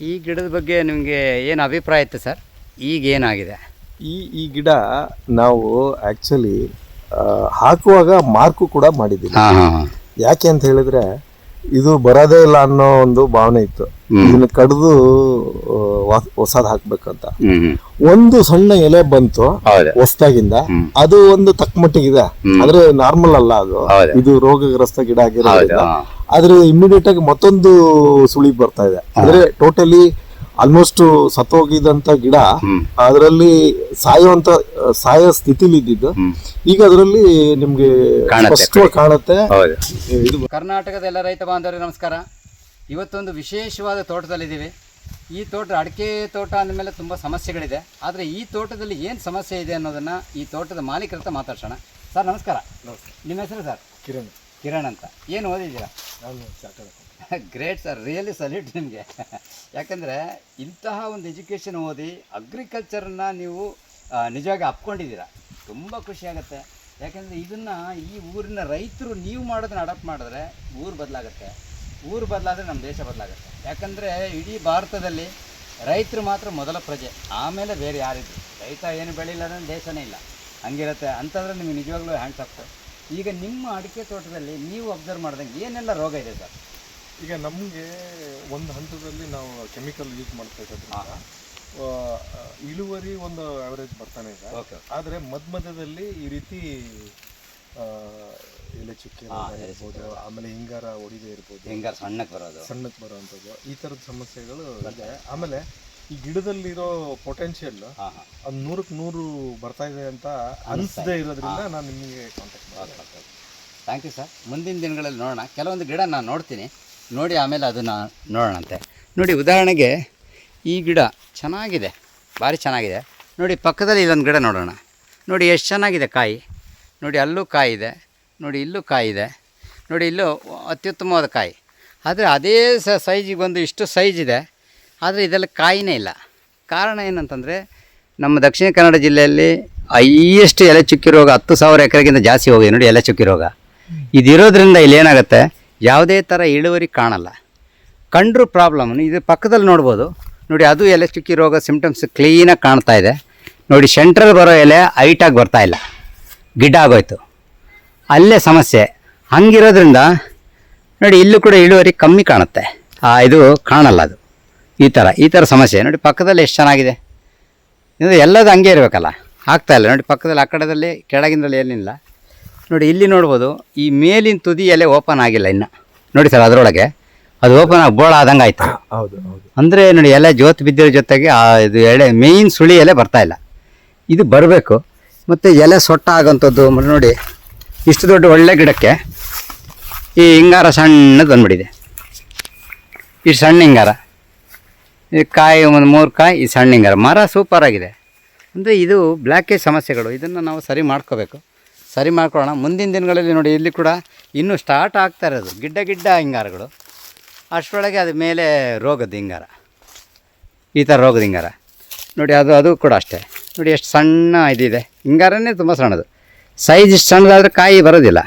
ಈ ಗಿಡದ ಬಗ್ಗೆ ನಿಮಗೆ ಏನು ಅಭಿಪ್ರಾಯ ಇತ್ತು ಸರ್? ಈಗ ಏನಾಗಿದೆ? ಈ ಈ ಗಿಡ ನಾವು ಆಕ್ಚುಲಿ ಹಾಕುವಾಗ ಮಾರ್ಕು ಕೂಡ ಮಾಡಿದ್ದೀವಿ. ಯಾಕೆ ಅಂತ ಹೇಳಿದ್ರೆ ಇದು ಬರೋದೇ ಇಲ್ಲ ಅನ್ನೋ ಒಂದು ಭಾವನೆ ಇತ್ತು. ಇದನ್ನ ಕಡ್ದು ಹೊಸದ್ ಹಾಕ್ಬೇಕಂತ. ಒಂದು ಸಣ್ಣ ಎಲೆ ಬಂತು ಹೊಸದಾಗಿಂದ. ಅದು ಒಂದು ತಕ್ಕ ಮಟ್ಟಿಗಿದೆ. ಅಂದ್ರೆ ನಾರ್ಮಲ್ ಅಲ್ಲ ಅದು. ಇದು ರೋಗಗ್ರಸ್ತ ಗಿಡ ಆಗಿರೋದ್ರಿಂದ. ಆದ್ರೆ ಇಮಿಡಿಯೇಟ್ ಆಗಿ ಮತ್ತೊಂದು ಸುಳಿ ಬರ್ತಾ ಇದೆ. ಅಂದ್ರೆ ಟೋಟಲಿ ಆಲ್ಮೋಸ್ಟ್ ಸತ್ತೋಗಿದಂತ ಗಿಡ. ಅದರಲ್ಲಿ ಸಾಯುವಂತ ಸಾಯೋ ಸ್ಥಿತಿಲಿ ಇದ್ದಿದ್ದು. ಈಗ ಅದರಲ್ಲಿ ನಿಮ್ಗೆ ಕಾಣತ್ತೆ ಸ್ಪಷ್ಟವಾಗಿ ಕಾಣುತ್ತೆ. ಹೌದು. ಇದು ಕರ್ನಾಟಕದ ಎಲ್ಲ ರೈತ ಬಾಂಧವರಿಗೆ ನಮಸ್ಕಾರ. ಇವತ್ತೊಂದು ವಿಶೇಷವಾದ ತೋಟದಲ್ಲಿದ್ದೀವಿ. ಈ ತೋಟ ಅಡಿಕೆ ತೋಟ ಅಂದಮೇಲೆ ತುಂಬ ಸಮಸ್ಯೆಗಳಿದೆ. ಆದರೆ ಈ ತೋಟದಲ್ಲಿ ಏನು ಸಮಸ್ಯೆ ಇದೆ ಅನ್ನೋದನ್ನು ಈ ತೋಟದ ಮಾಲೀಕರ ಹತ್ರ ಮಾತಾಡ್ಸೋಣ. ಸರ್ ನಮಸ್ಕಾರ. ನಿಮ್ಮ ಹೆಸರು ಸರ್? ಕಿರಣ್. ಕಿರಣ್ ಅಂತ. ಏನು ಓದಿದ್ದೀರಾ. ಗ್ರೇಟ್ ಸರ್ ರಿಯಲಿ ಸಲ್ಯೂಟ್ ನಿಮಗೆ. ಯಾಕಂದರೆ ಇಂತಹ ಒಂದು ಎಜುಕೇಷನ್ ಓದಿ ಅಗ್ರಿಕಲ್ಚರನ್ನ ನೀವು ನಿಜವಾಗಿ ಅಪ್ಕೊಂಡಿದ್ದೀರಾ. ತುಂಬ ಖುಷಿಯಾಗುತ್ತೆ ಯಾಕಂದರೆ ಇದನ್ನು ಈ ಊರಿನ ರೈತರು ನೀವು ಮಾಡೋದನ್ನ ಅಡಾಪ್ಟ್ ಮಾಡಿದ್ರೆ ಊರು ಬದಲಾಗುತ್ತೆ. ಊರು ಬದಲಾದರೆ ನಮ್ಮ ದೇಶ ಬದಲಾಗುತ್ತೆ. ಯಾಕಂದರೆ ಇಡೀ ಭಾರತದಲ್ಲಿ ರೈತರು ಮಾತ್ರ ಮೊದಲ ಪ್ರಜೆ, ಆಮೇಲೆ ಬೇರೆ ಯಾರಿದ್ರು. ರೈತ ಏನು ಬೆಳಿಲ್ಲ ಅಂದರೆ ದೇಶನೇ ಇಲ್ಲ. ಹಂಗಿರುತ್ತೆ. ಅಂತಂದ್ರೆ ನಿಮಗೆ ನಿಜವಾಗ್ಲೂ ಹ್ಯಾಂಡ್ಸ್ ಆಗ್ತದೆ ಈಗ ನಿಮ್ಮ ಅಡಿಕೆ ತೋಟದಲ್ಲಿ ನೀವು ಅಬ್ಸರ್ವ್ ಮಾಡ್ದಂಗೆ ಏನೆಲ್ಲ ರೋಗ ಇದೆ ಸರ್ ಈಗ ನಮಗೆ ಒಂದು ಹಂತದಲ್ಲಿ ನಾವು ಕೆಮಿಕಲ್ ಯೂಸ್ ಮಾಡ್ತಾ ಇರೋದ್ರಿಂದ ಇಳುವರಿ ಒಂದು ಅವರೇಜ್ ಬರ್ತಾನೆ ಇದೆ. ಆದರೆ ಮಧ್ಯ ಮಧ್ಯದಲ್ಲಿ ಈ ರೀತಿ ಆ, ಎಲೆ ಚುಕ್ಕಿ ಇರ್ಬೋದು ಆಮೇಲೆ ಹಿಂಗಾರ ಒಡಿದೆ ಇರ್ಬೋದು. ಹೆಂಗಾರ ಸಣ್ಣಕ್ಕೆ ಬರೋದು. ಸಣ್ಣಕ್ಕೆ ಬರೋವಂಥದ್ದು. ಈ ಥರದ ಸಮಸ್ಯೆಗಳು ಇದೆ. ಆಮೇಲೆ ಈ ಗಿಡದಲ್ಲಿರೋ ಪೊಟೆನ್ಷಿಯಲ್ ಅದು ನೂರಕ್ಕೆ ನೂರು ಬರ್ತಾ ಇದೆ ಅಂತ ಅನಿಸದೇ ಇರೋದ್ರಿಂದ ನಾನು ನಿಮಗೆ ಕಾಂಟ್ಯಾಕ್ಟ್ ಥ್ಯಾಂಕ್ ಯು ಸರ್ ಮುಂದಿನ ದಿನಗಳಲ್ಲಿ ನೋಡೋಣ. ಕೆಲವೊಂದು ಗಿಡ ನಾನು ನೋಡ್ತೀನಿ. ನೋಡಿ ಆಮೇಲೆ ಅದನ್ನು ನೋಡೋಣಂತೆ. ನೋಡಿ ಉದಾಹರಣೆಗೆ ಈ ಗಿಡ ಚೆನ್ನಾಗಿದೆ, ಭಾರಿ ಚೆನ್ನಾಗಿದೆ. ನೋಡಿ ಪಕ್ಕದಲ್ಲಿ ಇಲ್ಲೊಂದು ಗಿಡ ನೋಡೋಣ. ನೋಡಿ ಎಷ್ಟು ಚೆನ್ನಾಗಿದೆ ಕಾಯಿ. ನೋಡಿ ಅಲ್ಲೂ ಕಾಯಿ ಇದೆ, ನೋಡಿ ಇಲ್ಲೂ ಕಾಯಿ ಇದೆ, ನೋಡಿ ಇಲ್ಲೂ ಅತ್ಯುತ್ತಮವಾದ ಕಾಯಿ. ಆದರೆ ಅದೇ ಸ ಸೈಜಿಗೆ ಬಂದು ಇಷ್ಟು ಸೈಜ್ ಇದೆ, ಆದರೆ ಇದೆಲ್ಲ ಕಾಯಿನೇ ಇಲ್ಲ. ಕಾರಣ ಏನಂತಂದರೆ ನಮ್ಮ ದಕ್ಷಿಣ ಕನ್ನಡ ಜಿಲ್ಲೆಯಲ್ಲಿ ಹೈಯೆಸ್ಟ್ ಎಲೆ ಚುಕ್ಕಿ ರೋಗ ಹತ್ತು ಸಾವಿರ ಎಕರೆಗಿಂತ ಜಾಸ್ತಿ ಹೋಗಿದೆ. ನೋಡಿ ಎಲೆ ಚುಕ್ಕಿ ರೋಗ. ಇದಿರೋದ್ರಿಂದ ಇಲ್ಲಿ ಏನಾಗುತ್ತೆ ಯಾವುದೇ ಥರ ಇಳುವರಿ ಕಾಣಲ್ಲ. ಕಂಡ್ರೂ ಪ್ರಾಬ್ಲಮ್ ಇದು ಪಕ್ಕದಲ್ಲಿ ನೋಡ್ಬೋದು. ನೋಡಿ ಅದು ಎಲೆ ಚುಕ್ಕಿ ರೋಗ ಸಿಂಪ್ಟಮ್ಸ್ ಕ್ಲೀನಾಗಿ ಕಾಣ್ತಾ ಇದೆ. ನೋಡಿ ಸೆಂಟ್ರಲ್ ಬರೋ ಎಲೆ ಹೈಟಾಗಿ ಬರ್ತಾ ಇಲ್ಲ. ಗಿಡ್ಡ ಆಗೋಯ್ತು. ಅಲ್ಲೇ ಸಮಸ್ಯೆ. ಹಂಗಿರೋದ್ರಿಂದ ನೋಡಿ ಇಲ್ಲೂ ಕೂಡ ಇಳುವರಿ ಕಮ್ಮಿ ಕಾಣುತ್ತೆ. ಆ, ಇದು ಕಾಣಲ್ಲ ಅದು. ಈ ಥರ ಈ ಥರ ಸಮಸ್ಯೆ. ನೋಡಿ ಪಕ್ಕದಲ್ಲಿ ಎಷ್ಟು ಚೆನ್ನಾಗಿದೆ. ಇದು ಎಲ್ಲದು ಹಂಗೆ ಇರಬೇಕಲ್ಲ. ಆಗ್ತಾಯಿಲ್ಲ ನೋಡಿ ಪಕ್ಕದಲ್ಲಿ ಆ ಕಡೆದಲ್ಲಿ ಕೆಳಗಿಂದಲ್ಲಿ ಏನಿಲ್ಲ. ನೋಡಿ ಇಲ್ಲಿ ನೋಡ್ಬೋದು ಈ ಮೇಲಿನ ತುದಿ ಎಲೆ ಓಪನ್ ಆಗಿಲ್ಲ ಇನ್ನು. ನೋಡಿ ಸರ್ ಅದರೊಳಗೆ. ಅದು ಓಪನ್ ಆಗಿ ಬೋಳ ಆದಂಗೆ ಆಯ್ತು. ಹೌದು ಹೌದು. ಅಂದರೆ ನೋಡಿ ಎಲೆ ಜೋತ್ ಬಿದ್ದಿರೋ ಜೊತೆಗೆ ಆ ಇದು ಎಳೆ ಮೇಯ್ನ್ ಸುಳಿ ಎಲೆ ಬರ್ತಾ ಇಲ್ಲ. ಇದು ಬರಬೇಕು. ಮತ್ತು ಎಲೆ ಸೊಟ್ಟ ಆಗೋಂಥದ್ದು ನೋಡಿ ಇಷ್ಟು ದೊಡ್ಡ ಒಳ್ಳೆ ಗಿಡಕ್ಕೆ ಈ ಹಿಂಗಾರ ಸಣ್ಣದು ಬಂದ್ಬಿಟ್ಟಿದೆ. ಈ ಸಣ್ಣ ಹಿಂಗಾರ. ಇದು ಕಾಯಿ ಒಂದು ಮೂರು ಕಾಯಿ ಈ ಸಣ್ಣ ಹಿಂಗಾರ. ಮರ ಸೂಪರ್ ಆಗಿದೆ. ಅಂದರೆ ಇದು ಬ್ಲ್ಯಾಕೇಜ್ ಸಮಸ್ಯೆಗಳು. ಇದನ್ನು ನಾವು ಸರಿ ಮಾಡ್ಕೋಬೇಕು. ಸರಿ ಮಾಡ್ಕೊಳ್ಳೋಣ. ಮುಂದಿನ ದಿನಗಳಲ್ಲಿ ನೋಡಿ, ಇಲ್ಲಿ ಕೂಡ ಇನ್ನೂ ಸ್ಟಾರ್ಟ್ ಆಗ್ತಾ ಇರೋದು. ಗಿಡ್ಡ ಗಿಡ್ಡ ಹಿಂಗಾರಗಳು. ಅಷ್ಟರೊಳಗೆ ಅದು ಮೇಲೆ ರೋಗದ ಹಿಂಗಾರ. ಈ ಥರ ರೋಗದ ಹಿಂಗಾರ. ನೋಡಿ, ಅದು ಅದು ಕೂಡ ಅಷ್ಟೇ. ನೋಡಿ, ಎಷ್ಟು ಸಣ್ಣ ಇದಿದೆ. ಹಿಂಗಾರನೇ ತುಂಬ ಸಣ್ಣದು. ಸೈಜ್ ಇಷ್ಟು ಸಣ್ಣದಾದರೆ ಕಾಯಿ ಬರೋದಿಲ್ಲ.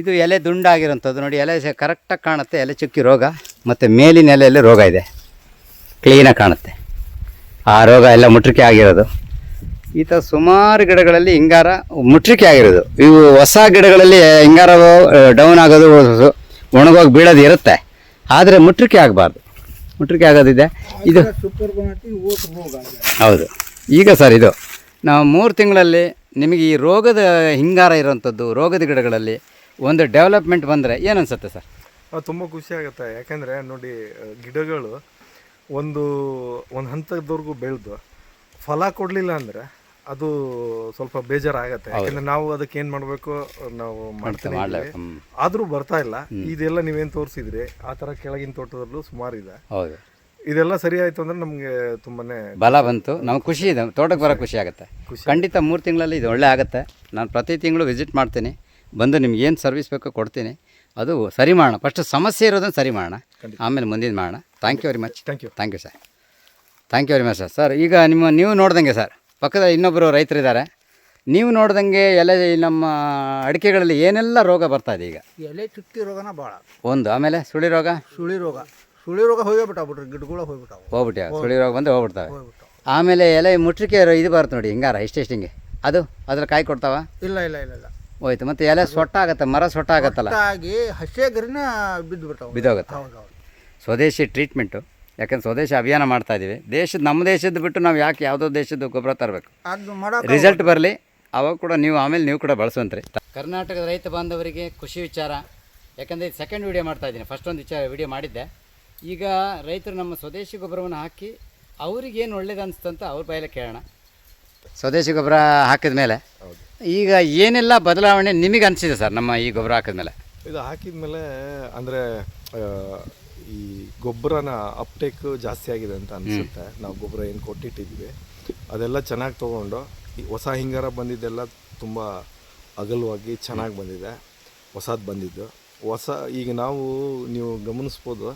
ಇದು ಎಲೆ ದುಂಡಾಗಿರೋಂಥದ್ದು ನೋಡಿ, ಎಲೆ ಕರೆಕ್ಟಾಗಿ ಕಾಣುತ್ತೆ. ಎಲೆ ಚುಕ್ಕಿ ರೋಗ, ಮತ್ತು ಮೇಲಿನ ಎಲೆಯಲ್ಲಿ ರೋಗ ಇದೆ. ಕ್ಲೀನಾಗಿ ಕಾಣುತ್ತೆ. ಆ ರೋಗ ಎಲ್ಲ ಮುಟ್ರಿಕೆ ಆಗಿರೋದು. ಈ ಥರ ಸುಮಾರು ಗಿಡಗಳಲ್ಲಿ ಹಿಂಗಾರ ಮುಟ್ರಿಕೆ ಆಗಿರೋದು. ಇವು ಹೊಸ ಗಿಡಗಳಲ್ಲಿ ಹಿಂಗಾರ ಡೌನ್ ಆಗೋದು, ಒಣಗೋಗಿ ಬೀಳೋದು ಇರುತ್ತೆ. ಆದರೆ ಮುಟ್ರಿಕೆ ಆಗಬಾರ್ದು. ಮುಟ್ರಿಕೆ ಆಗೋದಿದೆ. ಇದು ಹೌದು. ಈಗ ಸರ್ ಇದು, ನಾವು ಮೂರು ತಿಂಗಳಲ್ಲಿ ನಿಮಗೆ ಈ ರೋಗದ ಹಿಂಗಾರ ಇರೋಂಥದ್ದು ರೋಗದ ಗಿಡಗಳಲ್ಲಿ ಒಂದು ಡೆವಲಪ್ಮೆಂಟ್ ಬಂದರೆ ಏನು ಅನ್ಸುತ್ತೆ ಸರ್ ತುಂಬ ಖುಷಿ ಆಗುತ್ತೆ. ಯಾಕಂದರೆ ನೋಡಿ ಗಿಡಗಳು ಒಂದು ಒಂದು ಹಂತದವರೆಗೂ ಬೆಳೆದು ಫಲ ಕೊಡಲಿಲ್ಲ ಅಂದರೆ ಅದು ಸ್ವಲ್ಪ ಬೇಜಾರಾಗತ್ತೆ. ಯಾಕಂದ್ರೆ ನಾವು ಅದಕ್ಕೆ ಏನ್ ಮಾಡಬೇಕು? ನಾವು ಮಾಡ್ತೇವೆ. ಆದ್ರೂ ಆದರೂ ಬರ್ತಾ ಇಲ್ಲ. ಇದೆಲ್ಲ ನೀವೇನ್ ತೋರಿಸಿದ್ರಿ? ಆ ತರ ಕೆಳಗಿನ ತೋಟದಲ್ಲೂ ಸುಮಾರು ಇದೆ. ಹೌದು. ಇದೆಲ್ಲ ಸರಿ ಆಯ್ತು ಅಂದ್ರೆ ನಮಗೆ ತುಂಬಾನೇ ಬಲ ಬಂತು. ನಮ್ಗೆ ಖುಷಿ ಇದೆ. ತೋಟಕ್ಕೆ ಬರೋ ಖುಷಿ ಆಗುತ್ತೆ. ಖಂಡಿತ ಮೂರು ತಿಂಗಳಲ್ಲಿ ಇದು ಒಳ್ಳೆ ಆಗುತ್ತೆ. ನಾನು ಪ್ರತಿ ತಿಂಗಳು ವಿಸಿಟ್ ಮಾಡ್ತೀನಿ. ಬಂದು ನಿಮ್ಗೆ ಏನು ಸರ್ವಿಸ್ ಬೇಕೋ ಕೊಡ್ತೀನಿ. ಅದು ಸರಿ ಮಾಡೋಣ. ಫಸ್ಟ್ ಸಮಸ್ಯೆ ಇರೋದನ್ನು ಸರಿ ಮಾಡೋಣ. ಆಮೇಲೆ ಮುಂದಿನ ಮಾಡೋಣ. Thank you very much thank you thank you sir thank you very much sir sir ಈಗ ನಿಮ್ಮ ನೀವು ನೋಡ್ದಂಗೆ ಸರ್ ಪಕ್ಕದ ಇನ್ನೊಬ್ಬರು ರೈತರಿದ್ದಾರೆ. ನೀವು ನೋಡ್ದಂಗೆ ಎಲೆ ಈ ನಮ್ಮ ಅಡಿಕೆಗಳಲ್ಲಿ ಏನೆಲ್ಲ ರೋಗ ಬರ್ತಾ ಇದೆ ಈಗ? ಎಲೆ ಚುಕ್ಕಿ ರೋಗನ ಭಾಳ ಒಂದು ಆಮೇಲೆ ಸುಳಿ ರೋಗ? ಸುಳಿ ರೋಗ. ಸುಳಿ ರೋಗ ಹೋಗ್ಬಿಟ್ಟಾವ ಬಿಡ್ರಿ ಗಿಡಗಳು ಹೋಗ್ಬಿಟ್ಟಾವು. ಹೋಗ್ಬಿಟ್ಟ ಸುಳಿ ರೋಗ ಬಂದು ಹೋಗ್ಬಿಡ್ತಾವೆ. ಹೋಗ್ಬಿಟ್ಟಾವ. ಆಮೇಲೆ ಎಲೆ ಮುಟ್ರಿಕೆ ಇದು ಬರುತ್ತೆ ನೋಡಿ ಹಿಂಗಾರ ಇಷ್ಟೆಷ್ಟು ಹಿಂಗೆ ಅದು ಅದ್ರ ಕಾಯಿ ಕೊಡ್ತಾವ? ಇಲ್ಲ ಇಲ್ಲ ಇಲ್ಲ ಇಲ್ಲ. ಹೋಯ್ತು ಮತ್ತೆ ಎಲೆ ಸೊಟ್ಟ ಆಗತ್ತೆ ಮರ ಸೊಟ್ಟ ಆಗತ್ತಲ್ಲ? ಆಗಿ ಹಸೆ ಗರಿನ ಬಿದ್ದು ಬಿಡ್ತಾವ ಬಿದ್ದೋಗುತ್ತೆ. ಹೌದು ಹೌದು ಸ್ವದೇಶಿ ಟ್ರೀಟ್ಮೆಂಟು. ಯಾಕಂದ್ರೆ ಸ್ವದೇಶ ಅಭಿಯಾನ ಮಾಡ್ತಾ ಇದ್ದೀವಿ ದೇಶದ ನಮ್ಮ ದೇಶದ್ದು ಬಿಟ್ಟು ನಾವು ಯಾಕೆ ಯಾವುದೋ ದೇಶದ ಗೊಬ್ಬರ ತರಬೇಕು? ಅದು ರಿಸಲ್ಟ್ ಬರಲಿ ಅವಾಗ ಕೂಡ ನೀವು ಆಮೇಲೆ ನೀವು ಕೂಡ ಬಳಸುವಂತ್ರಿ. ಕರ್ನಾಟಕದ ರೈತ ಬಾಂಧವರಿಗೆ ಖುಷಿ ವಿಚಾರ. ಯಾಕಂದರೆ ಇದು ಸೆಕೆಂಡ್ ವಿಡಿಯೋ ಮಾಡ್ತಾ ಇದ್ದೀನಿ. ಫಸ್ಟ್ ಒಂದು ವಿಚಾರ ವಿಡಿಯೋ ಮಾಡಿದ್ದೆ. ಈಗ ರೈತರು ನಮ್ಮ ಸ್ವದೇಶಿ ಗೊಬ್ಬರವನ್ನು ಹಾಕಿ ಅವ್ರಿಗೇನು ಒಳ್ಳೇದು ಅನಿಸ್ತಂತ ಅವ್ರ ಬಾಯಲ್ಲೇ ಕೇಳೋಣ. ಸ್ವದೇಶಿ ಗೊಬ್ಬರ ಹಾಕಿದ ಮೇಲೆ ಈಗ ಏನೆಲ್ಲ ಬದಲಾವಣೆ ನಿಮಗೆ ಅನಿಸಿದೆ ಸರ್ ನಮ್ಮ ಈ ಗೊಬ್ಬರ ಹಾಕಿದ ಮೇಲೆ? ಇದು ಹಾಕಿದ ಮೇಲೆ ಅಂದರೆ ಈ ಗೊಬ್ಬರನ ಅಪ್ಟೇಕ್ ಜಾಸ್ತಿ ಆಗಿದೆ ಅಂತ ಅನಿಸುತ್ತೆ. ನಾವು ಗೊಬ್ಬರ ಏನು ಕೊಟ್ಟಿಟ್ಟಿದ್ವಿ. ಅದೆಲ್ಲ ಚೆನ್ನಾಗಿ ತೊಗೊಂಡು ಈ ಹೊಸ ಹಿಂಗಾರ ಬಂದಿದ್ದೆಲ್ಲ ತುಂಬ ಅಗಲವಾಗಿ ಚೆನ್ನಾಗಿ ಬಂದಿದೆ. ಹೊಸದು ಬಂದಿದ್ದು. ಹೊಸ ಈಗ ನಾವು ನೀವು ಗಮನಿಸ್ಬೋದು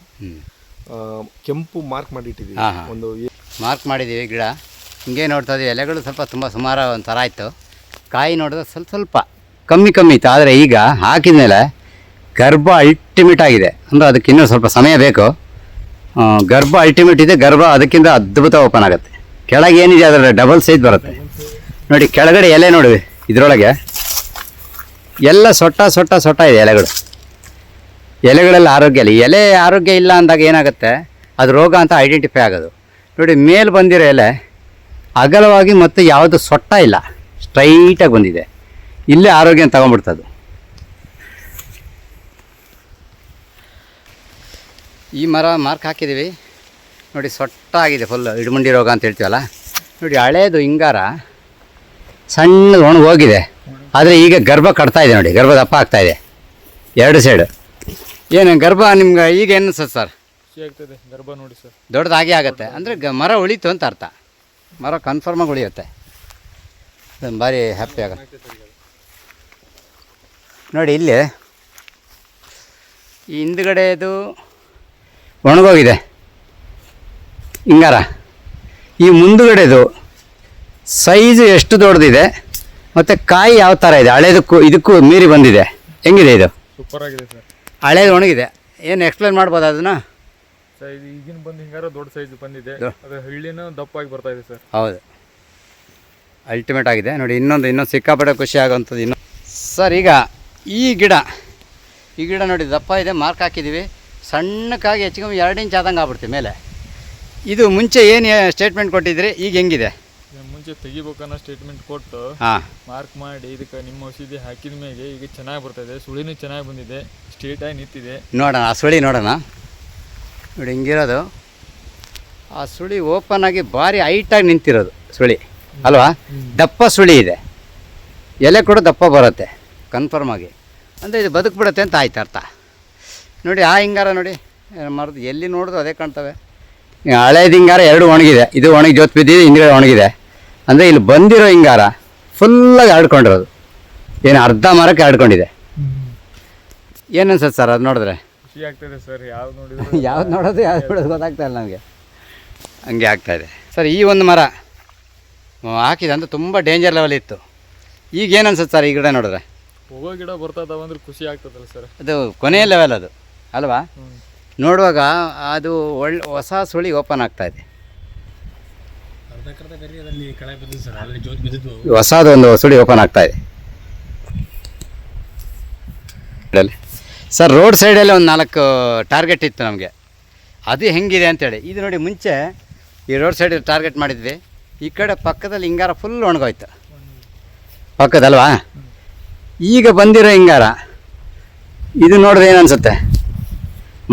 ಕೆಂಪು ಮಾರ್ಕ್ ಮಾಡಿಟ್ಟಿದ್ದೀವಿ. ಒಂದು ಮಾರ್ಕ್ ಮಾಡಿದ್ದೀವಿ ಗಿಡ. ಹಿಂಗೆ ನೋಡ್ತಾ ಇದ್ದೀವಿ. ಎಲೆಗಳು ಸ್ವಲ್ಪ ತುಂಬ ಸುಮಾರು ಒಂಥರ ಆಯಿತು. ಕಾಯಿ ನೋಡಿದ್ರೆ ಸ್ವಲ್ಪ ಸ್ವಲ್ಪ ಕಮ್ಮಿ ಕಮ್ಮಿ ಇತ್ತು. ಆದರೆ ಈಗ ಹಾಕಿದ ಮೇಲೆ ಗರ್ಭ ಅಲ್ಟಿಮೇಟ್ ಆಗಿದೆ. ಅಂದರೆ ಅದಕ್ಕೆ ಇನ್ನೂ ಸ್ವಲ್ಪ ಸಮಯ ಬೇಕು. ಗರ್ಭ ಅಲ್ಟಿಮೇಟ್ ಇದೆ, ಗರ್ಭ ಅದಕ್ಕಿಂತ ಅದ್ಭುತ ಓಪನ್ ಆಗುತ್ತೆ. ಕೆಳಗೆ ಏನಿದೆ ಅದರ ಡಬಲ್ ಸೈಜ್ ಬರುತ್ತೆ. ನೋಡಿ, ಕೆಳಗಡೆ ಎಲೆ ನೋಡಿ, ಇದರೊಳಗೆ. ಎಲ್ಲ ಸೊಟ್ಟ ಸೊಟ್ಟ ಸೊಟ್ಟ ಇದೆ ಎಲೆಗಳು. ಎಲೆಗಳೆಲ್ಲ ಆರೋಗ್ಯ ಇಲ್ಲ. ಎಲೆ ಆರೋಗ್ಯ ಇಲ್ಲ ಅಂದಾಗ ಏನಾಗುತ್ತೆ? ಅದು ರೋಗ ಅಂತ ಐಡೆಂಟಿಫೈ ಆಗೋದು. ನೋಡಿ, ಮೇಲೆ ಬಂದಿರೋ ಎಲೆ ಅಗಲವಾಗಿ ಮತ್ತು ಯಾವುದು ಸೊಟ್ಟ ಇಲ್ಲ. ಸ್ಟ್ರೈಟಾಗಿ ಬಂದಿದೆ. ಇಲ್ಲೇ ಆರೋಗ್ಯ ತಗೊಂಡ್ಬಿಡ್ತದು ಈ ಮರ ಮಾರ್ಕ್ ಹಾಕಿದ್ದೀವಿ. ನೋಡಿ ಸೊಟ್ಟಾಗಿದೆ ಫುಲ್ ಇಡಮುಂಡಿ ರೋಗ ಅಂತ ಹೇಳ್ತೀವಲ್ಲ. ನೋಡಿ ಹಳೇದು ಹಿಂಗಾರ. ಸಣ್ಣದು ಒಣಗಿ ಹೋಗಿದೆ. ಆದರೆ ಈಗ ಗರ್ಭ ಕಟ್ತಾ ಇದೆ ನೋಡಿ ಗರ್ಭ ದಪ್ಪ ಆಗ್ತಾ ಇದೆ. ಎರಡು ಸೈಡು ಏನು ಗರ್ಭ ನಿಮ್ಗೆ ಈಗ ಏನು ಸರ್ ಸರ್ ಆಗ್ತದೆ ಗರ್ಭ ನೋಡಿ ಸರ್ ದೊಡ್ಡದಾಗಿ ಆಗುತ್ತೆ. ಅಂದರೆ ಗ ಮರ ಉಳಿತು ಅಂತ ಅರ್ಥ. ಮರ ಕನ್ಫರ್ಮಾಗಿ ಉಳಿಯುತ್ತೆ. ಅದೊಂದು ಭಾರಿ ಹ್ಯಾಪಿ ಆಗುತ್ತೆ. ನೋಡಿ ಇಲ್ಲಿ ಈ ಹಿಂದ್ಗಡೆದು ಒಣಗೋಗಿದೆ. ಹಿಂಗಾರ. ಈ ಮುಂದುಗಡೆದು ಸೈಜು ಎಷ್ಟು ದೊಡ್ಡದಿದೆ ಮತ್ತು ಕಾಯಿ ಯಾವ ಥರ ಇದೆ ಹಳೇದಕ್ಕೂ ಇದಕ್ಕೂ ಮೀರಿ ಬಂದಿದೆ. ಹೆಂಗಿದೆ ಇದು? ಸೂಪರ್ ಆಗಿದೆ ಸರ್ ಹಳೇದು ಒಣಗಿದೆ. ಏನು ಎಕ್ಸ್ಪ್ಲೇನ್ ಮಾಡ್ಬೋದು ಅದನ್ನು? ಸರ್ ಇದು ಈಗಿನ ಬಂದು ಹಿಂಗಾರ ದೊಡ್ಡ ಸೈಜ್ ಬಂದಿದೆ. ಅದು ಹಳ್ಳಿನ ದಪ್ಪಾಗಿ ಬರ್ತಾ ಇದೆ ಸರ್ ಹೌದು. ಅಲ್ಟಿಮೇಟ್ ಆಗಿದೆ. ನೋಡಿ ಇನ್ನೊಂದು ಇನ್ನೊಂದು ಸಿಕ್ಕಾಪಟ್ಟೆ ಖುಷಿ ಆಗೋಂಥದ್ದು ಇನ್ನೊಂದು ಸರ್ ಈಗ ಈ ಗಿಡ ಈ ಗಿಡ ನೋಡಿ ದಪ್ಪ ಇದೆ ಮಾರ್ಕ್ ಹಾಕಿದ್ದೀವಿ ಸಣ್ಣಕ್ಕಾಗಿ ಹೆಚ್ಚು ಕಮ್ಮಿ ಎರಡು ಇಂಚ್ ಆದಂಗೆ ಆಗ್ಬಿಡ್ತೀವಿ ಮೇಲೆ. ಇದು ಮುಂಚೆ ಏನು ಸ್ಟೇಟ್ಮೆಂಟ್ ಕೊಟ್ಟಿದ್ರಿ? ಈಗ ಹೆಂಗಿದೆ? ಮುಂಚೆ ತೆಗಿಬೇಕನ್ನೋ ಸ್ಟೇಟ್ಮೆಂಟ್ ಕೊಟ್ಟು ಹಾಂ. ಮಾರ್ಕ್ ಮಾಡಿ ಇದಕ್ಕೆ ನಿಮ್ಮ ಔಷಧಿ ಹಾಕಿದ ಮೇಲೆ ಈಗ ಚೆನ್ನಾಗಿ ಬರ್ತಾ ಇದೆ ಸುಳಿನೂ ಚೆನ್ನಾಗಿ ಬಂದಿದೆ ಸ್ಟೇಟ್ ಆಗಿ ನಿಂತಿದೆ. ನೋಡೋಣ ಆ ಸುಳಿ ನೋಡೋಣ. ನೋಡಿ ಹಿಂಗಿರೋದು. ಆ ಸುಳಿ ಓಪನ್ ಆಗಿ ಭಾರಿ ಹೈಟಾಗಿ ನಿಂತಿರೋದು ಸುಳಿ. ಅಲ್ವಾ? ದಪ್ಪ ಸುಳಿ ಇದೆ. ಎಲೆ ಕೂಡ ದಪ್ಪ ಬರುತ್ತೆ ಕನ್ಫರ್ಮ್ ಆಗಿ. ಅಂದರೆ ಇದು ಬದುಕ್ಬಿಡುತ್ತೆ ಅಂತ ಆಯ್ತು ಅರ್ಥ ನೋಡಿ ಆ ಹಿಂಗಾರ ನೋಡಿ. ಮರದ ಎಲ್ಲಿ ನೋಡಿದ್ರು ಅದೇ ಕಾಣ್ತವೆ. ಹಳೇದು ಹಿಂಗಾರ ಎರಡು ಒಣಗಿದೆ. ಇದು ಒಣಗಿ ಜೋತ್ ಬಿದ್ದಿದೆ ಹಿಂದ್ಗಡೆ ಒಣಗಿದೆ. ಅಂದರೆ ಇಲ್ಲಿ ಬಂದಿರೋ ಹಿಂಗಾರ ಫುಲ್ಲಾಗಿ ಹರಡ್ಕೊಂಡಿರೋದು ಏನು ಅರ್ಧ ಮರಕ್ಕೆ ಆಡ್ಕೊಂಡಿದೆ. ಏನು ಅನ್ಸುತ್ತೆ ಸರ್ ಅದು ನೋಡಿದ್ರೆ? ಖುಷಿ ಆಗ್ತದೆ ಸರ್ ಯಾವ್ದು ನೋಡಿದ್ರು? ಯಾವ್ದು ನೋಡೋದು ಯಾವ್ದು ಬಿಡೋದು ಗೊತ್ತಾಗ್ತಾ ಇಲ್ಲ ನಮಗೆ. ಹಂಗೆ ಆಗ್ತಾ ಇದೆ. ಸರ್ ಈ ಒಂದು ಮರ ಹಾಕಿದೆ ಅಂತ ತುಂಬ ಡೇಂಜರ್ ಲೆವೆಲ್ ಇತ್ತು. ಈಗ ಏನು ಅನ್ಸುತ್ತೆ ಸರ್ ಈ ಗಿಡ ನೋಡಿದ್ರೆ? ಹೋಗೋ ಗಿಡ ಬರ್ತಾ ಇದಾವ ಅಂದ್ರೆ ಖುಷಿ ಆಗ್ತದಲ್ಲ ಸರ್. ಅದು ಕೊನೆಯ ಲೆವೆಲ್ ಅದು. ಅಲ್ವಾ? ನೋಡುವಾಗ ಅದು ಒಳ್ಳೆ ಹೊಸ ಸುಳಿ ಓಪನ್ ಆಗ್ತಾ ಇದೆ. ಹೊಸದೊಂದು ಒಂದು ಸುಳಿ ಓಪನ್ ಆಗ್ತಾ ಇದೆ. ಸರ್ ರೋಡ್ ಸೈಡಲ್ಲಿ ಒಂದು ನಾಲ್ಕು ಟಾರ್ಗೆಟ್ ಇತ್ತು ನಮಗೆ. ಅದು ಹೆಂಗಿದೆ ಅಂತೇಳಿ. ಇದು ನೋಡಿ ಮುಂಚೆ ಈ ರೋಡ್ ಸೈಡ್ ಟಾರ್ಗೆಟ್ ಮಾಡಿದ್ವಿ. ಈ ಕಡೆ ಪಕ್ಕದಲ್ಲಿ ಹಿಂಗಾರ ಫುಲ್ ಒಣಗೋಯ್ತು. ಪಕ್ಕದಲ್ವಾ? ಈಗ ಬಂದಿರೋ ಹಿಂಗಾರ ಇದು ನೋಡಿದ್ರೆ ಏನು ಅನ್ಸುತ್ತೆ?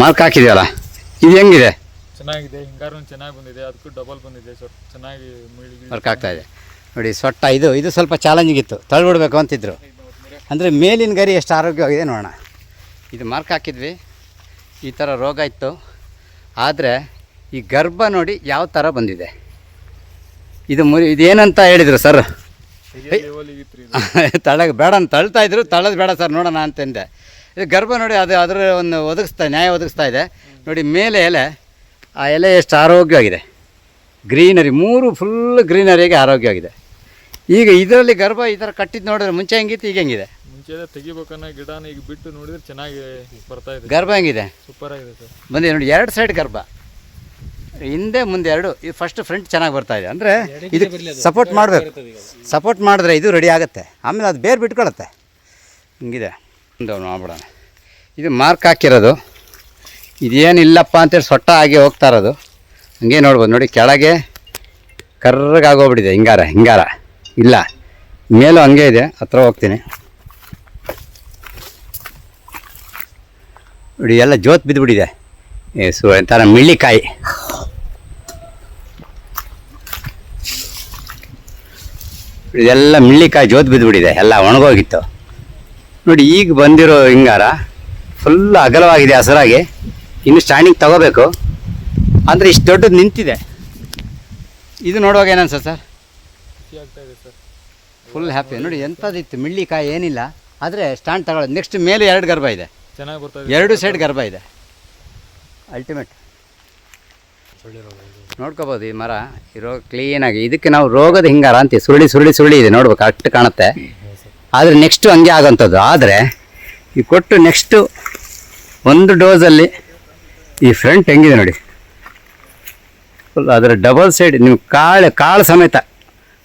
ಮಾರ್ಕ್ ಹಾಕಿದೆಯಲ್ಲ? ಇದು ಹೆಂಗಿದೆ? ಚೆನ್ನಾಗಿದೆ ಹಿಂಗಾರು ಚೆನ್ನಾಗಿ ಬಂದಿದೆ ಅದಕ್ಕೂ ಡಬಲ್ ಬಂದಿದೆ ಸರ್ ಚೆನ್ನಾಗಿ ವರ್ಕ್ ಆಗ್ತಾ ಇದೆ. ನೋಡಿ ಸೊಟ್ಟ ಇದು ಇದು ಸ್ವಲ್ಪ ಚಾಲೆಂಜಿಂಗ್ ಇತ್ತು. ತಳ್ಬಿಡ್ಬೇಕು ಅಂತಿದ್ರು. ಅಂದರೆ ಮೇಲಿನ ಗರಿ ಎಷ್ಟು ಆರೋಗ್ಯವಾಗಿದೆ ನೋಡೋಣ. ಇದು ಮಾರ್ಕ್ ಹಾಕಿದ್ವಿ. ಈ ಥರ ರೋಗ ಇತ್ತು. ಆದರೆ ಈ ಗರ್ಭ ನೋಡಿ ಯಾವ ಥರ ಬಂದಿದೆ. ಇದು ಮುರಿ ಇದೇನಂತ ಹೇಳಿದರು ಸರ್ ತಳಗೆ ಬೇಡ ಅಂತ ತಳ್ತಾ ಇದ್ರು ತಳ್ಳೋದು ಬೇಡ ಸರ್ ನೋಡೋಣ ಅಂತಂದೆ ಇದು ಗರ್ಭ ನೋಡಿ ಅದು ಅದರ ಒಂದು ಒದಗಿಸ್ತಾ ನ್ಯಾಯ ಒದಗಿಸ್ತಾ ಇದೆ. ನೋಡಿ ಮೇಲೆ ಎಲೆ ಆ ಎಲೆ ಎಷ್ಟು ಆರೋಗ್ಯವಾಗಿದೆ. ಗ್ರೀನರಿ ಮೂರು ಫುಲ್ ಗ್ರೀನರಿಗೆ ಆರೋಗ್ಯವಾಗಿದೆ. ಈಗ ಇದರಲ್ಲಿ ಗರ್ಭ ಈ ಥರ ಕಟ್ಟಿದ್ದು ನೋಡಿದ್ರೆ ಮುಂಚೆ ಹೆಂಗಿತ್ತು ಈಗ ಹೆಂಗಿದೆ? ಮುಂಚೆ ತೆಗಿಬೇಕನ್ನೋ ಗಿಡನ ಈಗ ಬಿಟ್ಟು ನೋಡಿದ್ರೆ ಚೆನ್ನಾಗಿ ಬರ್ತಾ ಇದೆ. ಗರ್ಭ ಹೆಂಗಿದೆ? ಸೂಪರ್ ಆಗಿದೆ ಸರ್. ಬಂದಿದೆ ನೋಡಿ ಎರಡು ಸೈಡ್ ಗರ್ಭ. ಹಿಂದೆ ಮುಂದೆ ಎರಡು ಇದು ಫಸ್ಟ್ ಫ್ರಂಟ್ ಚೆನ್ನಾಗಿ ಬರ್ತಾ ಇದೆ. ಅಂದರೆ ಇದು ಸಪೋರ್ಟ್ ಮಾಡಬೇಕು. ಸಪೋರ್ಟ್ ಮಾಡಿದ್ರೆ ಇದು ರೆಡಿ ಆಗುತ್ತೆ. ಆಮೇಲೆ ಅದು ಬೇರೆ ಬಿಟ್ಕೊಳತ್ತೆ. ಹಿಂಗಿದೆ. ಒಂದು ಮಾಡ್ಬಿಡೋಣ ಇದು ಮಾರ್ಕ್ ಹಾಕಿರೋದು. ಇದೇನಿಲ್ಲಪ್ಪ ಅಂತೇಳಿ ಸೊಟ್ಟ ಆಗಿ ಹೋಗ್ತಾ ಇರೋದು. ಹಂಗೆ ನೋಡ್ಬೋದು. ನೋಡಿ, ಕೆಳಗೆ ಕರ್ರಗಾಗೋಗ್ಬಿಟ್ಟಿದೆ. ಹಿಂಗಾರ ಹಿಂಗಾರ. ಇಲ್ಲ. ಮೇಲೂ ಹಂಗೆ ಇದೆ. ಹತ್ರ ಹೋಗ್ತೀನಿ. ನೋಡಿ, ಎಲ್ಲ ಜೋತ್ ಬಿದ್ದುಬಿಟ್ಟಿದೆ. ಏ, ಸು, ಎಂಥರ ಮಿಳ್ಳಿಕಾಯಿ. ಇದೆಲ್ಲ ಮಿಳ್ಳಿಕಾಯಿ ಜೋತ್ ಬಿದ್ದುಬಿಟ್ಟಿದೆ. ಎಲ್ಲ ಒಣಗೋಗಿತ್ತು. ನೋಡಿ ಈಗ ಬಂದಿರೋ ಹಿಂಗಾರ ಫುಲ್ ಅಗಲವಾಗಿದೆ ಹಸರಾಗಿ. ಇನ್ನು ಸ್ಟ್ಯಾಂಡಿಂಗ್ ತಗೋಬೇಕು. ಅಂದರೆ ಇಷ್ಟು ದೊಡ್ಡದು ನಿಂತಿದೆ. ಇದು ನೋಡುವಾಗ ಏನನ್ಸ ಸರ್? ಫುಲ್ ಹ್ಯಾಪಿ ನೋಡಿ ಎಂಥದ್ದಿತ್ತು? ಮಿಳ್ಳಿಕಾಯಿ ಏನಿಲ್ಲ. ಆದರೆ ಸ್ಟ್ಯಾಂಡ್ ತಗೊಳ್ಳೋದು. ನೆಕ್ಸ್ಟ್ ಮೇಲೆ ಎರಡು ಗರ್ಭ ಇದೆ. ಚೆನ್ನಾಗಿ ಎರಡು ಸೈಡ್ ಗರ್ಭ ಇದೆ. ಅಲ್ಟಿಮೇಟ್ ನೋಡ್ಕೋಬೋದು ಈ ಮರ. ಇರೋ ಕ್ಲೀನಾಗಿ ಇದಕ್ಕೆ ನಾವು ರೋಗದ ಹಿಂಗಾರ ಅಂತೀವಿ. ಸುರುಳಿ ಸುರುಳಿ ಸುರುಳಿ ಇದೆ. ನೋಡ್ಬೇಕು ಅಷ್ಟು ಕಾಣುತ್ತೆ. ಆದರೆ ನೆಕ್ಸ್ಟು ಹಂಗೆ ಆಗೋಂಥದ್ದು. ಆದರೆ ಈ ಕೊಟ್ಟು ನೆಕ್ಸ್ಟು ಒಂದು ಡೋಸಲ್ಲಿ ಈ ಫ್ರಂಟ್ ಹೆಂಗಿದೆ ನೋಡಿ. ಫುಲ್ ಅದರ ಡಬಲ್ ಸೈಡ್ ನೀವು ಕಾಳು ಕಾಳು ಸಮೇತ.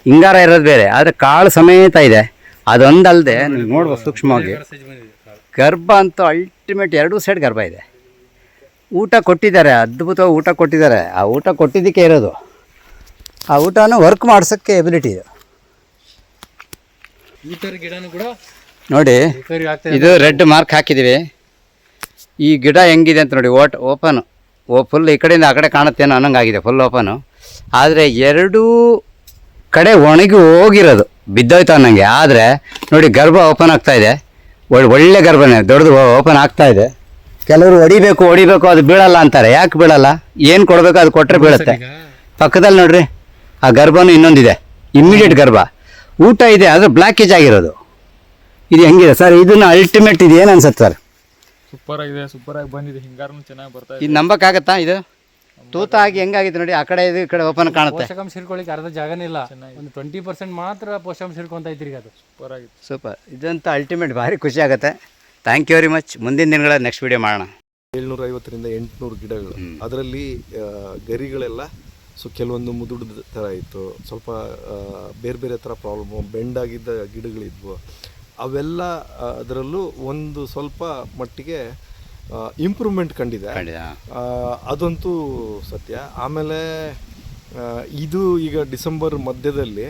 ಹಿಂಗಾರ ಇರೋದು ಬೇರೆ, ಆದರೆ ಕಾಳು ಸಮೇತ ಇದೆ. ಅದೊಂದಲ್ಲದೆ ನೀವು ನೋಡ್ಬೋದು ಸೂಕ್ಷ್ಮವಾಗಿ ಗರ್ಭ ಅಂತೂ ಅಲ್ಟಿಮೇಟ್ ಎರಡೂ ಸೈಡ್ ಗರ್ಭ ಇದೆ. ಊಟ ಕೊಟ್ಟಿದ್ದಾರೆ, ಅದ್ಭುತವಾಗಿ ಊಟ ಕೊಟ್ಟಿದ್ದಾರೆ. ಆ ಊಟ ಕೊಟ್ಟಿದ್ದಕ್ಕೆ ಇರೋದು. ಆ ಊಟನ ವರ್ಕ್ ಮಾಡ್ಸೋಕ್ಕೆ ಎಬಿಲಿಟಿ ಇದು. ಈ ಥರ ಗಿಡನೂ ಕೂಡ ನೋಡಿ ಇದು. ರೆಡ್ ಮಾರ್ಕ್ ಹಾಕಿದೀವಿ ಈ ಗಿಡ ಹೆಂಗಿದೆ ಅಂತ ನೋಡಿ ಓಟ್ ಓಪನ್ ಓ ಫುಲ್ ಈ ಕಡೆಯಿಂದ ಆ ಕಡೆ ಕಾಣುತ್ತೇನೋ ಅನ್ನೋಂಗಾಗಿದೆ ಫುಲ್ ಓಪನು ಆದರೆ ಎರಡೂ ಕಡೆ ಒಣಗಿ ಹೋಗಿರೋದು ಬಿದ್ದೋಯ್ತು ಅನ್ನೋಂಗೆ. ಆದರೆ ನೋಡಿ ಗರ್ಭ ಓಪನ್ ಆಗ್ತಾ ಇದೆ. ಒಳ್ಳೆ ಒಳ್ಳೆ ಗರ್ಭನೇ ದೊಡ್ಡದು ಓಪನ್ ಆಗ್ತಾ ಇದೆ. ಕೆಲವರು ಹೊಡಿಬೇಕು ಹೊಡಿಬೇಕು ಅದು ಬೀಳಲ್ಲ ಅಂತಾರೆ. ಯಾಕೆ ಬೀಳಲ್ಲ? ಏನು ಕೊಡಬೇಕು ಅದು ಕೊಟ್ಟರೆ ಬೀಳುತ್ತೆ. ಪಕ್ಕದಲ್ಲಿ ನೋಡ್ರಿ ಆ ಗರ್ಭನೂ ಇನ್ನೊಂದಿದೆ. ಇಮ್ಮಿಡಿಯೇಟ್ ಗರ್ಭ. ಊಟ ಇದೆ ಆದರೆ ಬ್ಲಾಕೇಜ್ ಆಗಿರೋದು. ಇದು ಹೆಂಗಿದೆ? ಸರ್ ಇದನ್ನ ಅಲ್ಟಿಮೇಟ್ ಇದು ಏನು ಅನ್ಸುತ್ತೆ ಸರ್? ಸೂಪರ್ ಆಗಿದೆ ಸೂಪರ್ ಆಗಿ ಬಂದಿದೆ. ಹಿಂಗಾರನು ಚೆನ್ನಾಗಿ ಬರ್ತಾ ಇದೆ. ಇದು ನಂಬಕ್ಕಾಗತ್ತಾ ಇದು? ತೂತ ಆಗಿ ಹೆಂಗಾಗಿದೆ ನೋಡಿ ಆ ಕಡೆ ಇದು ಈ ಕಡೆ ಓಪನ್ ಕಾಣುತ್ತೆ. ಪೋಷಕಾಂಶ ಹಿಡ್ಕೊಳ್ಳಿಕ್ಕೆ ಅರ್ಧ ಜಾಗನೇ ಇಲ್ಲ. ಒಂದು ಟ್ವೆಂಟಿ ಪರ್ಸೆಂಟ್ ಮಾತ್ರ ಪೋಷಕಾಂಶ ಹಿಡ್ಕೊಂತ ಇದ್ರಿ ಅದು. ಸೂಪರ್ ಆಗಿತ್ತು ಸೂಪರ್. ಇದಂತ ಅಲ್ಟಿಮೇಟ್ ಭಾರಿ ಖುಷಿ ಆಗುತ್ತೆ. ಥ್ಯಾಂಕ್ ಯು ವೆರಿ ಮಚ್ ಮುಂದಿನ ದಿನಗಳ ನೆಕ್ಸ್ಟ್ ವಿಡಿಯೋ ಮಾಡೋಣ. ಏಳ್ನೂರ ಐವತ್ತರಿಂದ ಎಂಟುನೂರು ಗಿಡಗಳು. ಅದರಲ್ಲಿ ಗರಿಗಳೆಲ್ಲ ಸೊ ಕೆಲವೊಂದು ಮುದುಡಿದ ಥರ ಇತ್ತು. ಸ್ವಲ್ಪ ಬೇರೆ ಬೇರೆ ಥರ ಪ್ರಾಬ್ಲಮ್ಮು ಬೆಂಡಾಗಿದ್ದ ಗಿಡಗಳಿದ್ವು. ಅವೆಲ್ಲ ಅದರಲ್ಲೂ ಒಂದು ಸ್ವಲ್ಪ ಮಟ್ಟಿಗೆ ಇಂಪ್ರೂವ್ಮೆಂಟ್ ಕಂಡಿದೆ. ಅದಂತೂ ಸತ್ಯ. ಆಮೇಲೆ ಇದು ಈಗ ಡಿಸೆಂಬರ್ ಮಧ್ಯದಲ್ಲಿ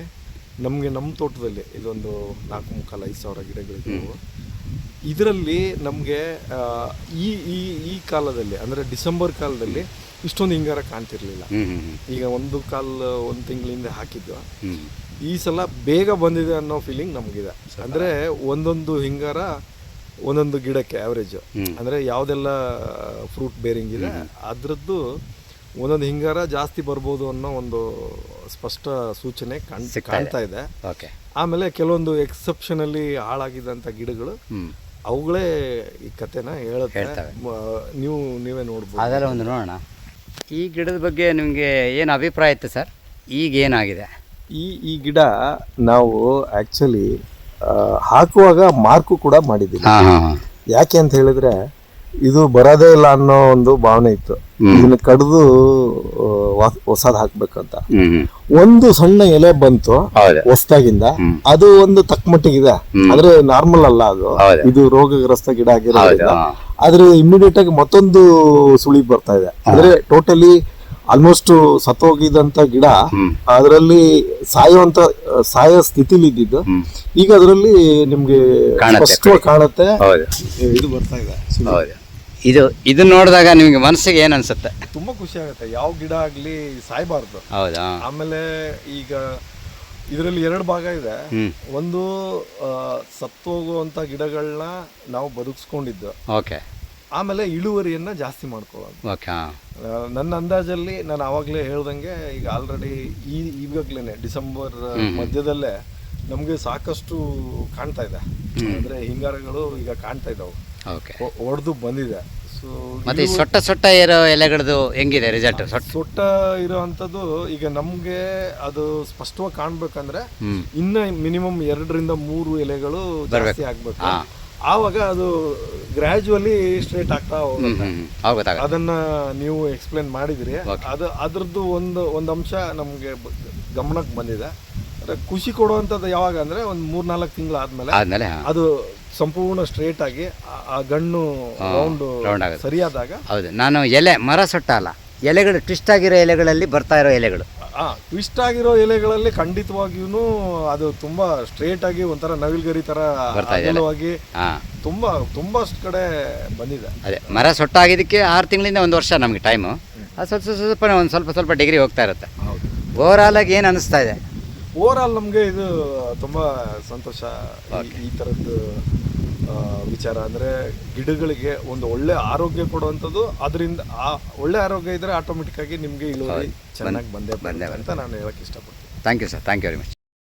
ನಮಗೆ ನಮ್ಮ ತೋಟದಲ್ಲಿ ಇದೊಂದು ನಾಲ್ಕು ಮುಕ್ಕಾಲು ಐದು ಸಾವಿರ ಗಿಡಗಳಿದ್ದವು ಇದರಲ್ಲಿ ನಮಗೆ ಈ ಈ ಈ ಕಾಲದಲ್ಲಿ ಅಂದರೆ ಡಿಸೆಂಬರ್ ಕಾಲದಲ್ಲಿ ಇಷ್ಟೊಂದು ಹಿಂಗಾರ ಕಾಣ್ತಿರ್ಲಿಲ್ಲ. ಈಗ ಒಂದು ಕಾಲ್ ಒಂದು ತಿಂಗಳಿಂದ ಹಾಕಿದ್ದು. ಈ ಸಲ ಬೇಗ ಬಂದಿದೆ ಅನ್ನೋ ಫೀಲಿಂಗ್ ನಮಗಿದೆ. ಅಂದರೆ ಒಂದೊಂದು ಹಿಂಗಾರ ಒಂದೊಂದು ಗಿಡಕ್ಕೆ ಆವ್ರೇಜ್ ಅಂದ್ರೆ ಯಾವುದೆಲ್ಲ ಫ್ರೂಟ್ ಬೇರಿಂಗ್ ಇದೆ ಅದರದ್ದು ಒಂದೊಂದು ಹಿಂಗಾರ ಜಾಸ್ತಿ ಬರ್ಬೋದು ಅನ್ನೋ ಒಂದು ಸ್ಪಷ್ಟ ಸೂಚನೆ ಕಾಣ್ ಕಾಣ್ತಾ ಇದೆ. ಆಮೇಲೆ ಕೆಲವೊಂದು ಎಕ್ಸೆಪ್ಷನಲ್ಲಿ ಹಾಳಾಗಿದ್ದಂಥ ಗಿಡಗಳು ಅವುಗಳೇ ಈ ಕಥೆನ ಹೇಳುತ್ತೆ. ನೀವು ನೀವೇ ನೋಡ್ಬೋದು. ಅದೆಲ್ಲ ಒಂದು ನೋಡೋಣ. ಈ ಗಿಡದ ಬಗ್ಗೆ ನಿಮಗೆ ಏನು ಅಭಿಪ್ರಾಯ ಇತ್ತು ಸರ್? ಈಗ ಏನಾಗಿದೆ? ಈ ಈ ಗಿಡ ನಾವು ಆ್ಯಕ್ಚುಲಿ ಹಾಕುವಾಗ ಮಾರ್ಕು ಕೂಡ ಮಾಡಿದ್ದೀವಿ. ಯಾಕೆ ಅಂತ ಹೇಳಿದ್ರೆ ಇದು ಬರೋದೇ ಇಲ್ಲ ಅನ್ನೋ ಒಂದು ಭಾವನೆ ಇತ್ತು. ಇದನ್ನ ಕಡ್ದು ಹೊಸದ್ ಹಾಕ್ಬೇಕಂತ. ಒಂದು ಸಣ್ಣ ಎಲೆ ಬಂತು ಹೊಸದಾಗಿಂದ. ಅದು ಒಂದು ತಕ್ಕ ಮಟ್ಟಿಗಿದೆ. ಆದ್ರೆ ನಾರ್ಮಲ್ ಅಲ್ಲ ಅದು. ಇದು ರೋಗಗ್ರಸ್ತ ಗಿಡ ಆಗಿರೋದ್ರಿಂದ. ಆದ್ರೆ ಇಮಿಡಿಯೇಟ್ ಆಗಿ ಮತ್ತೊಂದು ಸುಳಿ ಬರ್ತಾ ಇದೆ. ಅಂದ್ರೆ ಟೋಟಲಿ ಆಲ್ಮೋಸ್ಟ್ ಸತ್ತೋಗಿದಂತ ಗಿಡ. ಅದರಲ್ಲಿ ಸಾಯುವಂತ ಸಾಯೋ ಸ್ಥಿತಿಲಿ ಇದ್ದಿದ್ದು ಈಗ ಅದರಲ್ಲಿ ನಿಮ್ಗೆ ಕಾಣತ್ತೆ. ಸ್ಪಷ್ಟವಾಗಿ ಕಾಣುತ್ತೆ. ಹೌದು. ಇದು ಬರ್ತಾ ಇದೆ. ಇದು ಇದು ನೋಡಿದಾಗ ನಿಮಗೆ ಮನಸ್ಸಿಗೆ ಏನು ಅನ್ಸುತ್ತೆ? ತುಂಬಾ ಖುಷಿ ಆಗುತ್ತೆ. ಯಾವ ಗಿಡ ಆಗ್ಲಿ ಸಾಯ್ಬಾರ್ದು. ಹೌದಾ? ಆಮೇಲೆ ಈಗ ಇದರಲ್ಲಿ ಎರಡು ಭಾಗ ಇದೆ. ಒಂದು ಆ, ಸತ್ತೋಗುವಂತ ಗಿಡಗಳನ್ನ ನಾವು ಬದುಕಿಸ್ಕೊಂಡಿದ್ದು. ಓಕೆ. ಆಮೇಲೆ ಇಳುವರಿಯನ್ನ ಜಾಸ್ತಿ ಮಾಡ್ಕೊಳ್ಳೋದು. ಓಕೆ ಹಾಂ. ಆ, ನನ್ನ ಅಂದಾಜಲ್ಲಿ ನಾನು ಆವಾಗಲೇ ಹೇಳ್ದಂಗೆ ಈಗ ಆಲ್ರೆಡಿ ಈ ಈಗಾಗಲೇ ಡಿಸೆಂಬರ್ ಮಧ್ಯದಲ್ಲೇ ನಮಗೆ ಸಾಕಷ್ಟು ಕಾಣ್ತಾ ಇದೆ. ಅಂದ್ರೆ ಹಿಂಗಾರಗಳು ಈಗ ಕಾಣ್ತಾ ಇದ್ದಾವೆ ಓಕೆ ಒಡೆದು ಬಂದಿದೆ. ಸೊ ಮತ್ತೆ ಈ ಸೊಟ್ಟ ಸೊಟ್ಟ ಇರೋ ಎಲೆಗಳದ್ದು ಹೆಂಗಿದೆ ರಿಸಲ್ಟ್ ಸೊಟ್ಟ ಸೊಟ್ಟ ಇರೋವಂಥದ್ದು ಈಗ ನಮಗೆ ಅದು ಸ್ಪಷ್ಟವಾಗಿ ಕಾಣ್ಬೇಕಂದ್ರೆ ಹ್ಮ್. ಇನ್ನ ಮಿನಿಮಮ್ ಎರಡರಿಂದ ಮೂರು ಎಲೆಗಳು ಜಾಸ್ತಿ ಆಗ್ಬೇಕು. ಹಾ. ಆವಾಗ ಅದು ಗ್ರ್ಯಾಜುವಲಿ ಸ್ಟ್ರೇಟ್ ಆಗ್ತಾ ಹೋಗುತ್ತೆ. ಅವಾಗ ಅದನ್ನ ನೀವು ಎಕ್ಸ್ಪ್ಲೇನ್ ಮಾಡಿದ್ರಿ. ಅದು ಅದ್ರದ್ದು ಒಂದು ಒಂದು ಅಂಶ ನಮಗೆ ಗಮನಕ್ಕೆ ಬಂದಿದೆ. ಅಂದ್ರೆ ಖುಷಿ ಕೊಡುವಂಥದ್ದು ಯಾವಾಗ ಅಂದ್ರೆ ಒಂದು ಮೂರ್ನಾಲ್ಕು ತಿಂಗಳಾದ್ಮೇಲೆ ಆದಮೇಲೆ ಆದ್ಮೇಲೆ ಅದು ಸಂಪೂರ್ಣ ಸ್ಟ್ರೇಟ್ ಆಗಿ ಆ- ಆ ಗಣ್ಣು ರೌಂಡ್ round ಆಗುತ್ತೆ. ಸರಿಯಾದಾಗ ಹೌದು. ನಾನು ಎಲೆ ಮರ ಸೊಟ್ಟ ಅಲ್ಲ ಎಲೆಗಳು ಟ್ವಿಸ್ಟ್ ಆಗಿರೋ ಎಲೆಗಳಲ್ಲಿ ಬರ್ತಾ ಇರೋ ಎಲೆಗಳು. ಆ ಟ್ವಿಸ್ಟ್ ಆಗಿರೋ ಎಲೆಗಳಲ್ಲಿ ಖಂಡಿತವಾಗಿಯೂ ಅದು ತುಂಬಾ ಸ್ಟ್ರೇಟ್ ಆಗಿ ಒಂಥರ ನವಿಲ್ಗರಿ ತರ ಬರ್ತಾ ಇದೆ ಎಲೆ. ಅಗಲವಾಗಿ ಹಾಂ. ತುಂಬಾ ತುಂಬಾಷ್ಟು ಕಡೆ ಬಂದಿದೆ. ಅದೇ ಮರ ಸೊಟ್ಟಾಗಿದ್ದಕ್ಕೆ ಆರು ತಿಂಗಳಿಂದ ಒಂದು ವರ್ಷ ನಮಗೆ ಟೈಮು ಅದು ಸ್ವಲ್ಪ ಸ್ವಲ್ಪ ಸ್ವಲ್ಪ ಒಂದು ಸ್ವಲ್ಪ ಸ್ವಲ್ಪ ಡಿಗ್ರಿ ಹೋಗ್ತಾ ಇರುತ್ತೆ. ಹೌದು. ಆಗಿ ಏನು ಅನಿಸ್ತಾ ಇದೆ? ಓವರ್ ಆಲ್ ನಮಗೆ ಇದು ತುಂಬಾ ಸಂತೋಷ ಈ- ಈ ಥರದ್ದು ಆ, ವಿಚಾರ. ಅಂದ್ರೆ ಗಿಡಗಳಿಗೆ ಒಂದು ಒಳ್ಳೆ ಆರೋಗ್ಯ ಕೊಡುವಂಥದ್ದು ಅದರಿಂದ ಆ ಒಳ್ಳೆ ಆರೋಗ್ಯ ಇದ್ದರೆ ಆಟೋಮೆಟಿಕ್ ಆಗಿ ನಿಮಗೆ ಇಳುವರಿ ಚೆನ್ನಾಗಿ ಬಂದೇ ಬಂದೇ ಅಂತ ನಾನು ಹೇಳಕ್ ಇಷ್ಟಪಡ್ತೀನಿ. Thank you sir thank you very much